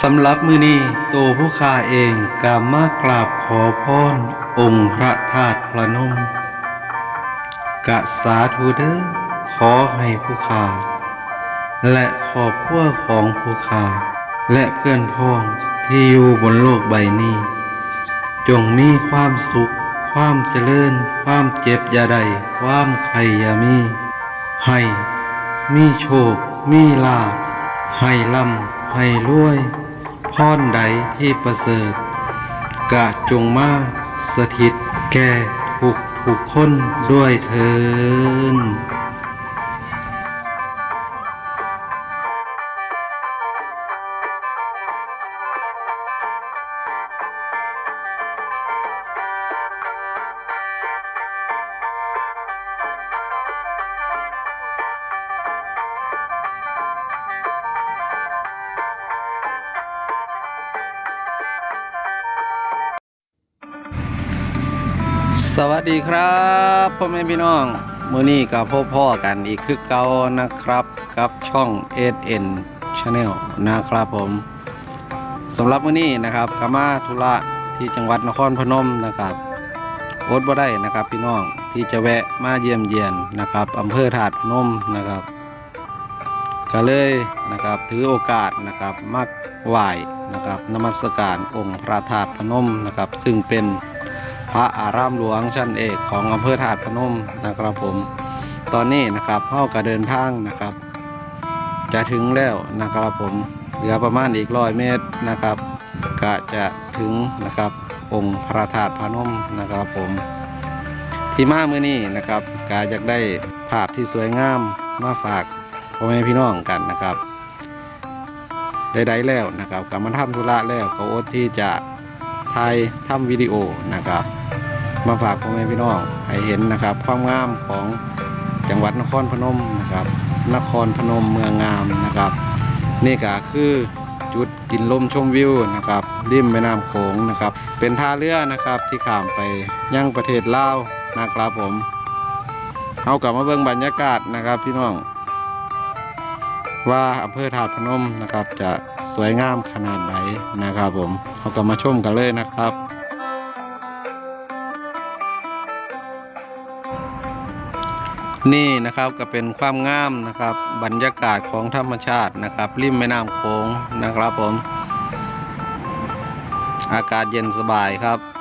สำหรับมือนี้ตัวผู้ข้าเองกามากราบขอพรองค์พระธาตุพระนมกะสาธุเด้อขอให้ผู้ข้าและขอบครัวของผู้ข้าและเพื่อนพ้องที่อยู่บนโลกใบนี้ จงมีความสุข ความเจริญ ความเจ็บอย่าใดความใครอย่ามี ให้ มีโชค มีลาภให้ร่ำให้รวย พรใดที่ประเสริฐ กะจงมาสถิตแก่ทุกทุกคนด้วยเถิน ดีครับพ่อแม่พี่น้องมื้อนี้กับพ่อพ่อกันอีกคือเก่านะครับกับช่อง SN Channel นะครับผมสำหรับมื้อนี้นะครับกามาธุระที่จังหวัดนครพนมนะครับอดบ่ได้นะครับพี่น้องที่จะแวะมาเยี่ยมเยียนนะครับอำเภอถาดพนมนะครับ ก็เลยนะครับถือโอกาสนะครับมักไหว้นะครับนมัสการองค์พระธาตุพนมนะครับ ซึ่งเป็น พระอารามหลวงชั้นเอกของอำเภอถาดพนมนะครับผม ตอนนี้นะครับเฮาก็เดินทางนะครับ จะถึงแล้วนะครับผมเหลือประมาณอีกร้อยเมตรนะครับก็จะถึงนะครับองค์พระธาตุพนมนะครับผม ที่มาเมื่อนี้นะครับก็อยากได้ภาพที่สวยงามมาฝากพ่อแม่พี่น้องกันนะครับใดๆแล้วนะครับกลับมาทำธุระแล้วก็อดที่จะ ถ่ายทำวิดีโอนะครับ มาฝากพ่อแม่พี่น้องให้เห็นนะครับ ความงามของจังหวัดนครพนมนะครับ นครพนมเมืองงามนะครับ นี่ก็คือจุดกินลมชมวิวนะครับริมแม่น้ำโขงนะครับ เป็นท่าเรือนะครับที่ข้ามไปยังประเทศลาวนะครับผมเอากลับมาเบิ่งบรรยากาศนะครับพี่น้อง ว่าอำเภอถาดพนมนะครับจะ สวยงามขนาดไหนนะครับผมเรากลับมาชมกันเลยนะครับ นี่นะครับก็เป็นความงามนะครับบรรยากาศของธรรมชาตินะครับ ริมแม่น้ำโขงนะครับผม อากาศเย็นสบายครับ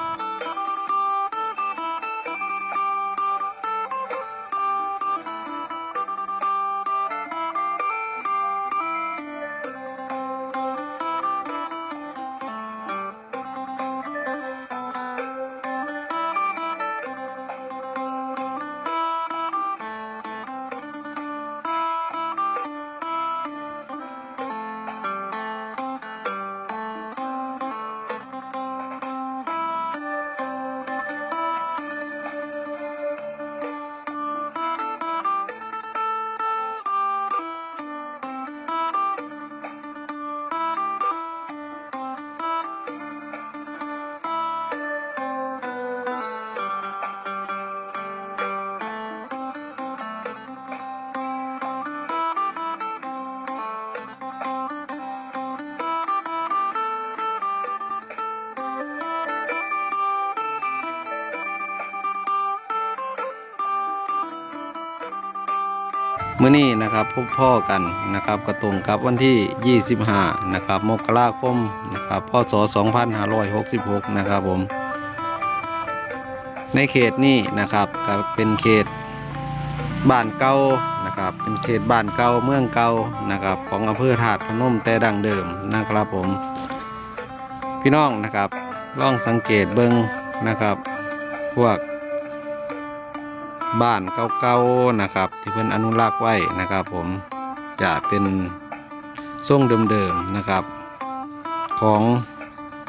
มื่อนี้นะครับพบพ่อกันนะครับก็ตรงกับวันที่ 25 นะครับมกราคมนะครับพศ 2566 นะครับผม ในเขตนี้นะครับก็เป็นเขตบ้านเก่านะครับ เป็นเขตบ้านเก่าเมืองเก่านะครับ ของอำเภอถาดพนมแต่ดังเดิมนะครับผม พี่น้องนะครับลองสังเกตเบิงนะครับ พวก บ้านเก่าๆนะครับ ที่เพิ่อนอนุรักษ์ไว้นะครับ ผมจะเป็นทรงเดิมๆนะครับ ของ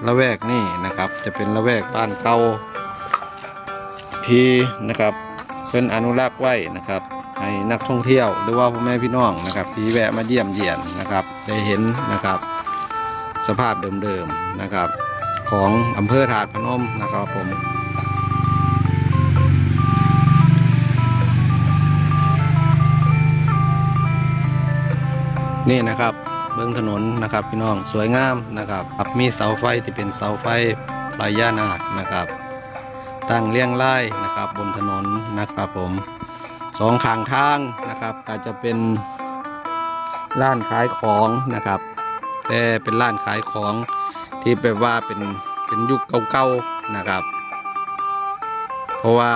ละแวกนี่นะครับ จะเป็นละแวกบ้านเก่าที่นะครับเพิ่อนอนุรักษ์ไว้นะครับ ให้นักท่องเที่ยวหรือว่าพ่อแม่พี่น้องนะครับ ที่แวะมาเยี่ยมเยียนนะครับ ได้เห็นนะครับ สภาพเดิมๆนะครับ ของอำเภอถาดพนมนะครับผม นี่นะครับ เบื้องถนนนะครับพี่น้องสวยงามนะครับขับมีเสาไฟที่เป็นเสาไฟพลายานาคนะครับ ตั้งเรียงรายนะครับบนถนนนะครับผมสองข้างทางนะครับก็จะเป็นร้านขายของนะครับ แต่เป็นร้านขายของที่แบบว่าเป็นเป็นยุคเก่าๆนะครับ เพราะว่า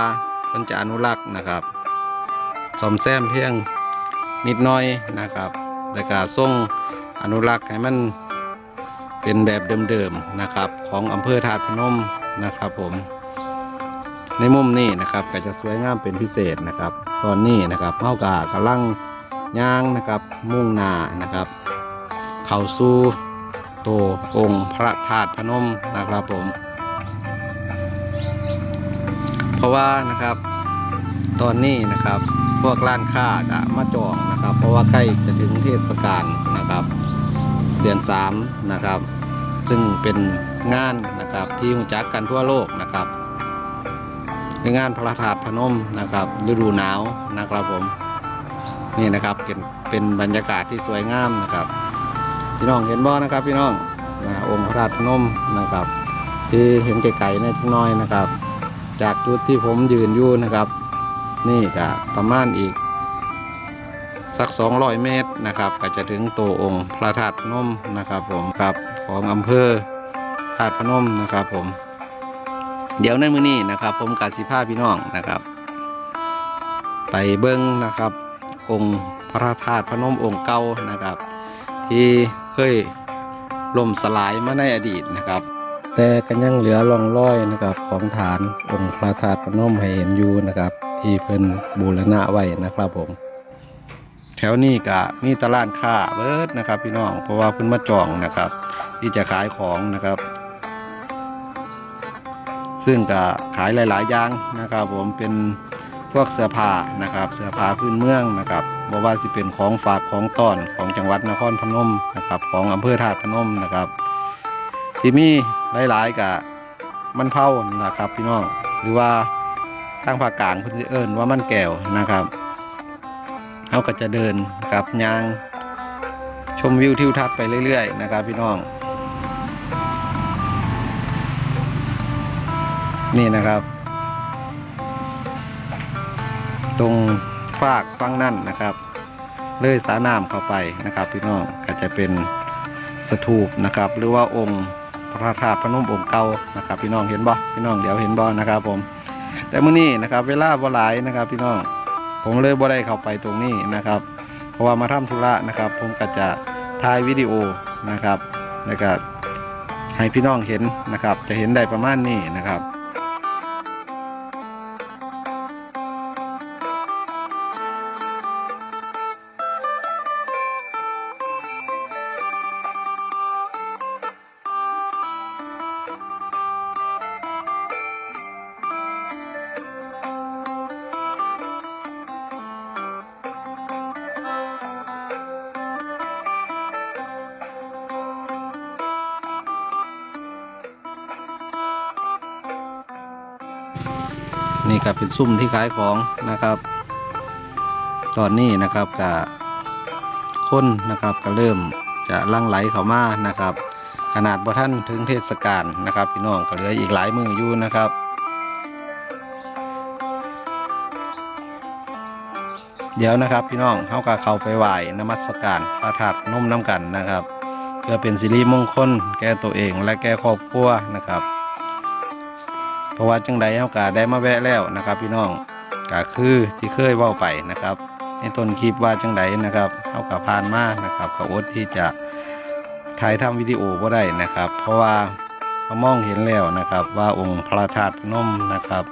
มันจะอนุรักษ์นะครับซ่อมแซมเพียงนิดน้อยนะครับ แต่กาส่งอนุรักษ์ให้มันเป็นแบบเดิมๆนะครับ ของอำเภอธาตุพนมนะครับผม ในมุมนี้นะครับก็จะสวยงามเป็นพิเศษนะครับ ตอนนี้นะครับเฮากากำลังย่างนะครับมุ่งหน้านะครับ เข้าสู่โตองค์พระธาตุพนมนะครับผม เพราะว่านะครับตอนนี้นะครับ พวกร้านค้าก็มาจองนะครับ เพราะว่าใกล้จะถึงเทศกาลนะครับ เดือน3นะครับ ซึ่งเป็นงานนะครับที่รู้จักกันทั่วโลกนะครับคืองานพระธาตุพนมนะครับ ฤดูหนาวนะครับผมนี่นะครับเป็นเป็นบรรยากาศที่สวยงามนะครับ พี่น้องเห็นบ่นะครับ พี่น้องนะองค์พระธาตุพนมนะครับ ที่เห็นไกลๆในทุกน้อยนะครับ จากจุดที่ผมยืนอยู่นะครับ นี่ก็ประมาณอีก สัก 200 เมตรนะครับ ก็จะถึงตัวองค์พระธาตุพนมนะครับผมครับของอำเภอธาตุพนมนะครับผม เดี๋ยวในมือนี้นะครับ ผมกาสิพาพี่น้องนะครับ ไปเบิ้งนะครับ องค์พระธาตุพนมองค์เก่านะครับ ที่เคยล่มสลายมาในอดีตนะครับ แต่ก็ยังเหลือร่องรอยนะครับของฐานองค์พระธาตุพนมให้เห็นอยู่นะครับ ที่เพิ่นบูรณะไว้นะครับผม แถวนี้ก็มีตลาดค้าเบิดนะครับ พี่น้องเพราะว่าเพิ่นมาจองนะครับ ที่จะขายของนะครับ ซึ่งก็ขายหลาย ๆ อย่างนะครับ ผมเป็นพวกเสื้อผ้านะครับ เสื้อผ้าพื้นเมืองนะครับบ่ว่าสิเป็นของฝากของต้อนของจังหวัดนครพนมนะครับ ของอำเภอธาตุพนมนะครับ ที่มีหลาย ๆกับมันเผานะครับ พี่น้องหรือว่าางภาคกลางเพิ่นเอิ้นว่ามันแก้วนะครับเขาก็จะเดินกับยางชมวิวทิวทัศน์ไปเรื่อยๆ นะครับพี่น้อง นี่นะครับ ตรงฟากฟังนั่นนะครับ เลยสาน้ำเข้าไปนะครับ พี่น้องก็จะเป็นสถูปนะครับ หรือว่าองค์พระธาตุพนมองค์เก่านะครับ พี่น้องเห็นบ่พี่น้องเดี๋ยวเห็นบ่นะครับผม แต่มื้อนี้นะครับ เวลาบ่หลายนะครับ พี่น้องผมเลยบ่ได้เข้าไปตรงนี้นะครับ เพราะว่ามาทำธุระนะครับ ผมก็จะถ่ายวิดีโอนะครับแล้วก็ให้พี่น้องเห็นนะครับ จะเห็นได้ประมาณนี้นะครับ นี่ครับเป็นซุ้มที่ขายของนะครับ ตอนนี้นะครับกับคนนะครับก็เริ่มจะลั่งไหลเข้ามานะครับ ขนาดบ่ท่านถึงเทศกาลนะครับ พี่น้องก็เหลืออีกหลายมืออยู่นะครับเดี๋ยวนะครับพี่น้องเขาก็เข้าไปไหว้นมัสการพระธาตุพนมน้ำกันนะครับ เพื่อเป็นสิริมงคลแก่ตัวเองและแก่ครอบครัวนะครับ เพราะว่าจังใดเฮาก็ได้มาแวะแล้วนะครับ พี่น้องก็คือที่เคยเว้าไปนะครับ ในต้นคลิปว่าจังใดนะครับเฮาก็ผ่านมานะครับก็อดที่จะถ่ายทำวิดีโอบ่ได้นะครับ เพราะว่าเขามองเห็นแล้วนะครับ ว่าองค์พระธาตุพนมนะครับ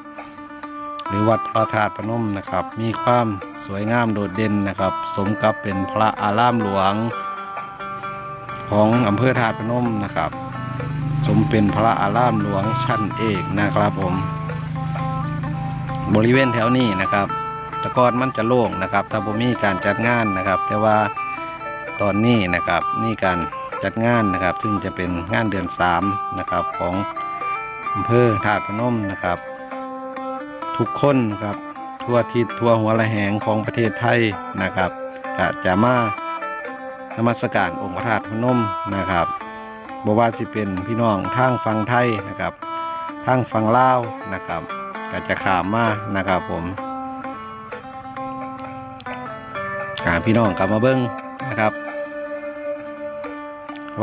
หรือวัดพระธาตุพนมนะครับ มีความสวยงามโดดเด่นนะครับ สมกับเป็นพระอารามหลวงของอำเภอธาตุพนมนะครับ สมเป็นพระอารามหลวงชั้นเอกนะครับผม บริเวณแถวนี้นะครับตะกอนมันจะโล่งนะครับ ถ้าบ่มีการจัดงานนะครับ แต่ว่าตอนนี้นะครับนี่การจัดงานนะครับ ซึ่งจะเป็นงานเดือน3นะครับของอำเภอธาตุพนมนะครับ ทุกคนนะครับทั่วทิศทั่วหัวระแหงของประเทศไทยนะครับก็จะมานมัสการองค์พระธาตุพนมนะครับ บว่าสิเป็นพี่น้องทางฝั่งไทยนะครับทางฝั่งลาวนะครับ ก็จะขามมานะครับผมหาพี่น้องกลับมาเบิ้งนะครับ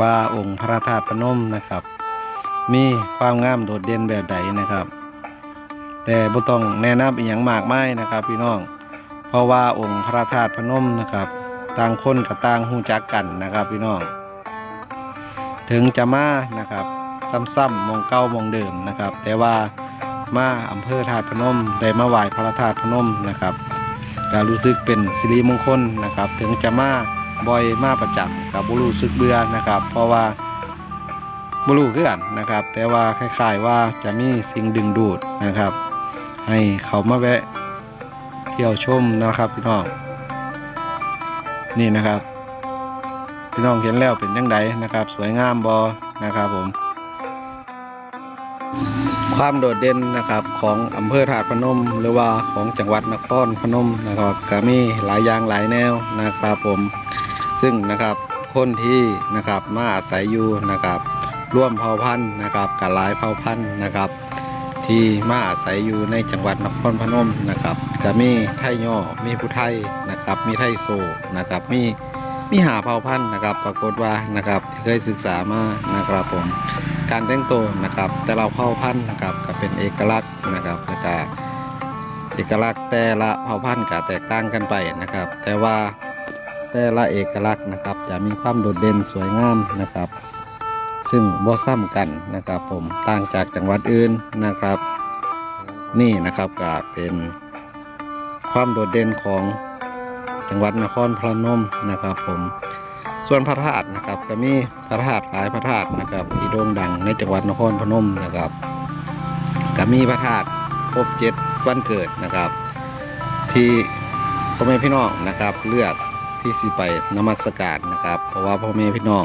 ว่าองค์พระธาตุพนมนะครับ มีความงามโดดเด่นแบบใดนะครับ แต่บ่ต้องแนะนำอีหยังมากไมายนะครับ พี่น้อง เพราะว่าองค์พระธาตุพนมนะครับ ต่างคนกับต่างหูจักกันนะครับ พี่น้อง ถึงจะมานะครับซ้ำๆมองเก้ามองเดิมนะครับ แต่ว่ามาอำเภอธาตุพนมได้มาไหว้พระธาตุพนมนะครับก็รู้สึกเป็นสิริมงคลนะครับ ถึงจะมาบ่อยมาประจำกับบุรู้สึกเบื่อนะครับ เพราะว่าบุรู้คือกันนะครับ แต่ว่าคล้ายๆว่าจะมีสิ่งดึงดูดนะครับ ให้เขามาแวะเที่ยวชมนะครับพี่น้องนี่นะครับ พี่น้องเห็นแล้วเป็นยังไงนะครับ สวยงามบอนะครับผม ความโดดเด่นนะครับของอำเภอถาดพนม หรือว่าของจังหวัดนครพนมนะครับก็มีหลายอย่างหลายแนวนะครับผม ซึ่งนะครับคนที่นะครับมาอาศัยอยู่นะครับ ร่วมเผ่าพันธุ์นะครับกับหลายเผ่าพันธุ์นะครับ ที่มาอาศัยอยู่ในจังหวัดนครพนมนะครับก็มีไทยย่อมีผู้ไทยนะครับ มีไทยโซนะครับมี มีหาเผ่าพันธุ์นะครับ ปรากฏว่านะครับที่เคยศึกษามานะครับผมการแต่งตัวนะครับ แต่เราเผ่าพันธุ์นะครับก็เป็นเอกลักษณ์นะครับแล้วก็เอกลักษณ์แต่ละเผ่าพันธุ์ก็แตกต่างกันไปนะครับ แต่ว่าแต่ละเอกลักษณ์นะครับ จะมีความโดดเด่นสวยงามนะครับ ซึ่งบ่ซ้ำกันนะครับ ผมต่างจากจังหวัดอื่นนะครับ นี่นะครับก็เป็นความโดดเด่นของ จังหวัดนครพนมนะครับผมส่วนพระธาตุนะครับก็มีพระธาตุหลายพระธาตุนะครับที่โด่งดังในจังหวัดนครพนมนะครับก็มีพระธาตุครบเจ็ดวันเกิดนะครับ ที่พ่อแม่พี่น้องนะครับเลือกที่สิไปนมัสการนะครับ เพราะว่าพ่อแม่พี่น้อง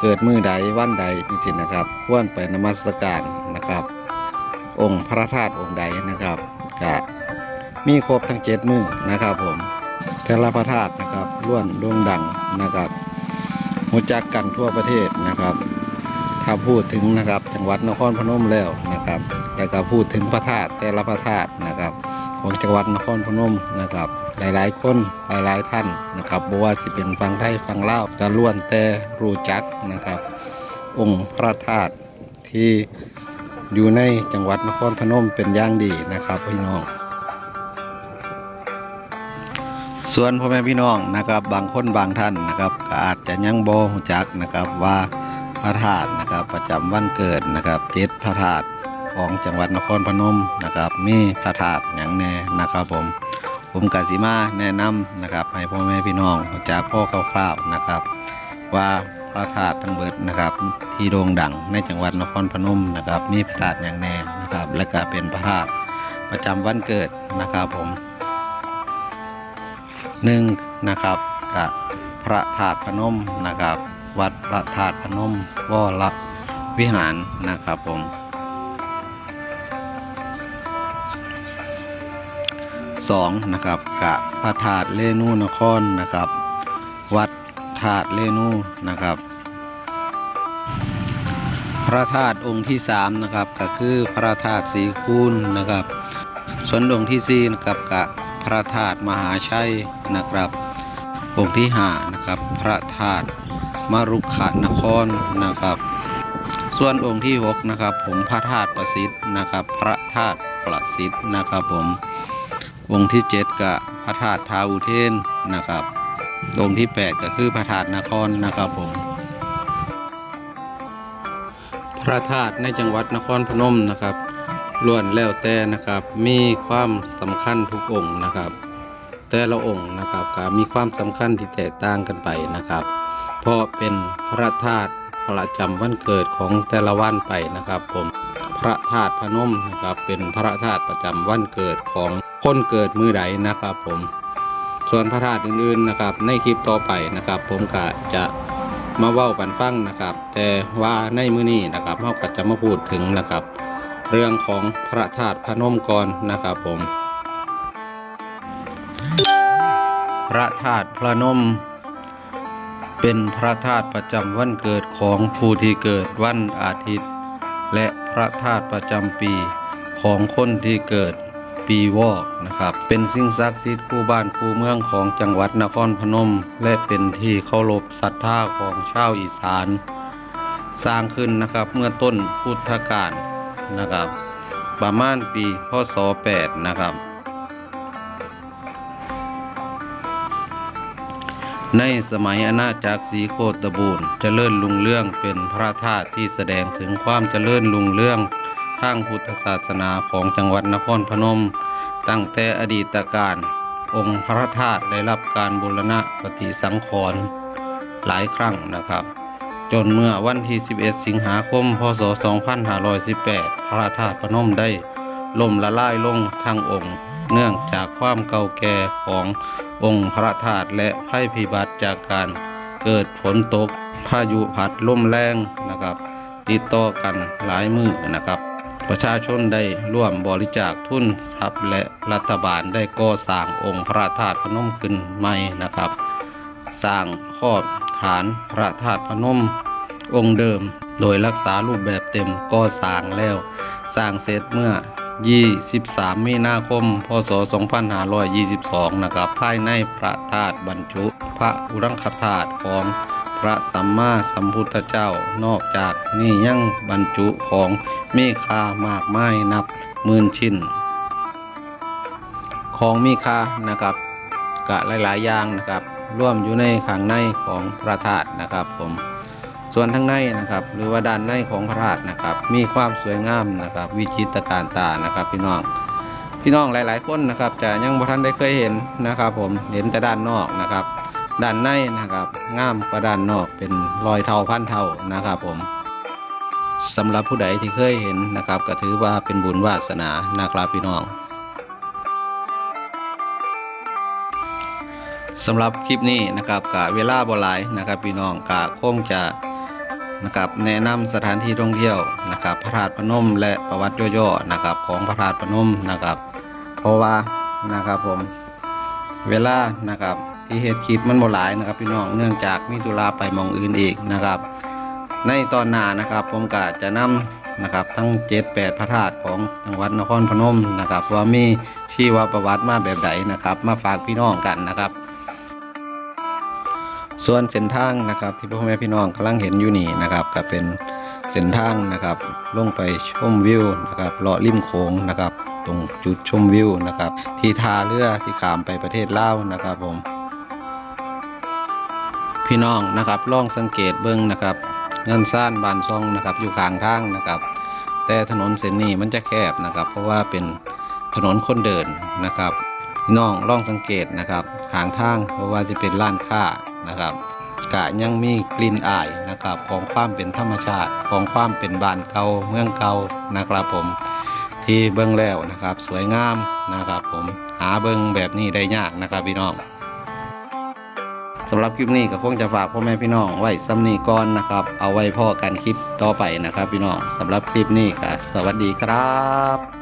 เกิดมือใดวันใดจริงๆนะครับควรไปนมัสการนะครับ องค์พระธาตุองค์ใดนะครับก็มีครบทั้งเจ็ดมือนะครับผม แต่ละพระธาตุนะครับล้วนโด่งดังนะครับรู้จักกันทั่วประเทศนะครับ ถ้าพูดถึงนะครับจังหวัดนครพนมแล้วนะครับแล้วก็พูดถึงพระธาตุแต่ละพระธาตุนะครับของจังหวัดนครพนมนะครับ หลายๆ คนหลายๆท่านนะครับบ่ว่าจะเป็นฟังไทยฟังลาวก็ล้วนแต่รู้จักนะครับ องค์พระธาตุที่อยู่ในจังหวัดนครพนมเป็นอย่างดีนะครับพี่น้อง ส่วนพ่อแม่พี่น้องนะครับบางคนบางท่านนะครับก็อาจจะยังบ่รู้จักนะครับว่าพระธาตุนะครับประจำวันเกิดนะครับเจ็ดพระธาตุของจังหวัดนครพนมนะครับมีพระธาตุอย่างแน่นะครับผมผมกสิมาแนะนำนะครับ ให้พ่อแม่พี่น้องจากพ่อคร่าวๆนะครับ ว่าพระธาตุทั้งเบิดนะครับ ที่โด่งดังในจังหวัดนครพนมนะครับ มีพระธาตุอย่างแน่นะครับ และก็เป็นพระธาตุประจำวันเกิดนะครับผม หนึ่งนะครับกับพระธาตุพนมนะครับ วัดพระธาตุพนมวรวิหารนะครับผมสองนะครับกับพระธาตุเลนูนครนะครับ วัดธาตุเลนูนะครับ พระธาตุองค์ที่สามนะครับก็คือพระธาตุสีคูณนะครับ ส่วนองค์ที่สี่นะครับกับ พระธาตุมหาชัยนะครับองค์ที่ห้านะครับพระธาตุมารุขานครนะครับ ส่วนองค์ที่หกนะครับผมพระธาตุประสิทธิ์นะครับ พระธาตุประสิทธิ์นะครับผมองค์ที่เจ็ดกับพระธาตุทาวุเทนนะครับองค์ที่แปดก็คือพระธาตุนครนะครับผมพระธาตุในจังหวัดนครพนมนะครับ ล้วนแล้วแต่นะครับมีความสำคัญทุกองค์นะครับ แต่ละองค์นะครับก็มีความสำคัญที่แตกต่างกันไปนะครับ เพราะเป็นพระธาตุประจำวันเกิดของแต่ละวันไปนะครับผมพระธาตุพนมนะครับเป็นพระธาตุประจำวันเกิดของคนเกิดมือใดนะครับผมส่วนพระธาตุอื่นๆนะครับ ในคลิปต่อไปนะครับ ผมก็จะมาเว้ากันฟังนะครับ แต่ว่าในมือนี้นะครับเราก็จะมาพูดถึงนะครับ เรื่องของพระธาตุพนมก่อนนะครับผม พระธาตุพระนม เป็นพระธาตุประจำวันเกิดของผู้ที่เกิดวันอาทิตย์ และพระธาตุประจำปีของคนที่เกิดปีวอกนะครับ เป็นสิ่งศักดิ์สิทธิ์คู่บ้านคู่เมืองของจังหวัดนครพนม และเป็นที่เคารพศรัทธาของชาวอีสาน สร้างขึ้นนะครับเมื่อต้นพุทธกาล นะครับ ประมาณปีพศ8นะครับ ในสมัยอาณาจักรศรีโคตบูรณ์เจริญลุงเรื่องเป็นพระธาตุที่แสดงถึงความเจริญลุงเรื่องทางพุทธศาสนาของจังหวัดนครพนม ตั้งแต่อดีตการองค์พระธาตุได้รับการบูรณะปฏิสังขรณ์หลายครั้งนะครับ จนเมื่อวันที่ 11 สิงหาคม พศ 2518 พระธาตุพนมได้ล่มละลายลงทางองค์ เนื่องจากความเก่าแก่ขององค์พระธาตุและภัยพิบัติจากการเกิดฝนตก พายุพัดลมแรงนะครับ ติดต่อกันหลายมือนะครับ ประชาชนได้ร่วมบริจาคทุนทรัพย์และรัฐบาลได้ก่อสร้างองค์พระธาตุพนมขึ้นใหม่นะครับ สร้างครอบ ฐานพระธาตุพนม องค์เดิม โดยรักษารูปแบบเต็มก็สร้างแล้ว สร้างเสร็จเมื่อ 23 มีนาคม พศ 2522 นะครับ ภายในพระธาตุบรรจุ พระอุรังคธาตุของพระสัมมาสัมพุทธเจ้านอกจากนี้ยังบรรจุของมีค่ามากมายนับหมื่นชิ้น ของมีค่านะครับกะหลาย ๆ อย่างนะครับ ร่วมอยู่ในข้างในของพระธาตุนะครับ ผมส่วนทั้งในนะครับ หรือว่าด้านในของพระธาตุนะครับ มีความสวยงามนะครับ วิจิตรการตานะครับ พี่น้องพี่น้องหลาย ๆ คนนะครับจะยังบ่ทันได้เคยเห็นนะครับ ผมเห็นแต่ด้านนอกนะครับ ด้านในนะครับงามกว่าด้านนอกเป็นรอยเท่าพันเท่านะครับ ผมสำหรับผู้ใดที่เคยเห็นนะครับ ก็ถือว่าเป็นบุญวาสนานะครับพี่น้อง สำหรับคลิปนี้นะครับกะเวลาบ่หลายนะครับพี่น้องกะคงจะนะครับแนะนำสถานที่ท่องเที่ยวนะครับ พระธาตุพนม และประวัติย่อๆนะครับ ของพระธาตุพนมนะครับ เพราะว่านะครับผมเวลานะครับที่เฮ็ดคลิปมันบ่หลายนะครับ พี่น้องเนื่องจากมีธุระไปมองอื่นอีกนะครับ ในตอนหน้านะครับ ผมก็จะนำนะครับทั้ง 7-8 พระธาตุของจังหวัดนครพนมนะครับ ว่ามีชีวประวัติมาแบบใดนะครับ มาฝากพี่น้องกันนะครับ ส่วนเส้นทางนะครับที่พ่อแม่พี่น้องกำลังเห็นอยู่นี่นะครับก็เป็นเส้นทางนะครับลงไปชมวิวนะครับเลาะริมโขงนะครับตรงจุดชมวิวนะครับที่ท่าเรือที่ขามไปประเทศลาวนะครับผม พี่น้องนะครับลองสังเกตเบิ้งนะครับเงินซ่านบานซองนะครับอยู่ข้างทางนะครับ แต่ถนนเส้นนี้มันจะแคบนะครับ เพราะว่าเป็นถนนคนเดินนะครับพี่น้องลองสังเกตนะครับข้างทางเพราะว่าจะเป็นร้านค้า นะครับกะยังมีกลิ่นอายนะครับของความเป็นธรรมชาติของความเป็นบ้านเก่าเมืองเก่านะครับผมที่เบิ้งแล้วนะครับ สวยงามนะครับผมหาเบิ้งแบบนี้ได้ยากนะครับพี่น้องสำหรับคลิปนี้ก็คงจะฝากพ่อแม่พี่น้องไว้ซ้ำนี้ก่อนนะครับ เอาไว้พ่อกันคลิปต่อไปนะครับพี่น้องสำหรับคลิปนี้ก็สวัสดีครับ